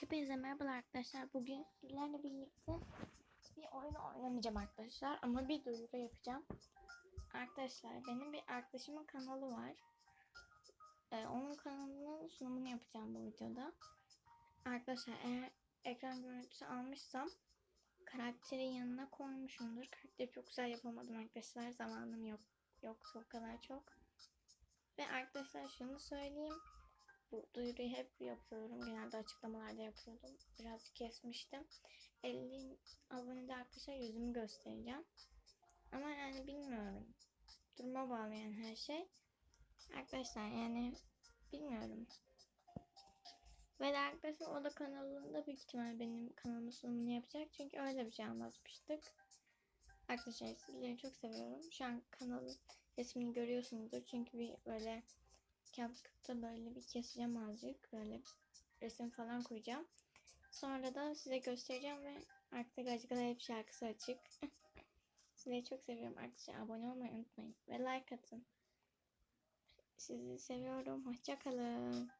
Hepinize merhabalar arkadaşlar. Bugün sizlerle birlikte bir oyun oynamayacağım arkadaşlar. Ama bir duyuru yapacağım. Arkadaşlar benim bir arkadaşımın kanalı var. Ee, onun kanalının sunumunu yapacağım bu videoda. Arkadaşlar eğer ekran görüntüsü almışsam karakterin yanına koymuşumdur. Karakteri çok güzel yapamadım arkadaşlar. Zamanım yok. Yoksa o kadar çok. Ve arkadaşlar şunu söyleyeyim. Bu duyuruyu hep yapıyorum. Genelde açıklamalarda yapıyordum. Biraz kesmiştim. 50 abonede arkadaşlar yüzümü göstereceğim. Ama yani bilmiyorum. Duruma bağlı yani her şey. Arkadaşlar yani bilmiyorum. Ve de arkadaşlar o da kanalında büyük ihtimal benim kanalımın sunumunu yapacak. Çünkü öyle bir şey anlatmıştık. Arkadaşlar sizleri çok seviyorum. Şu an kanalın resmini görüyorsunuzdur. Çünkü bir böyle CapCut'ta böyle bir keseceğim azıcık. Böyle resim falan koyacağım. Sonra da size göstereceğim ve artık Acık'a hep şarkısı açık. Sizleri çok seviyorum arkadaşlar. Abone olmayı unutmayın. Ve like atın. Sizi seviyorum. Hoşçakalın.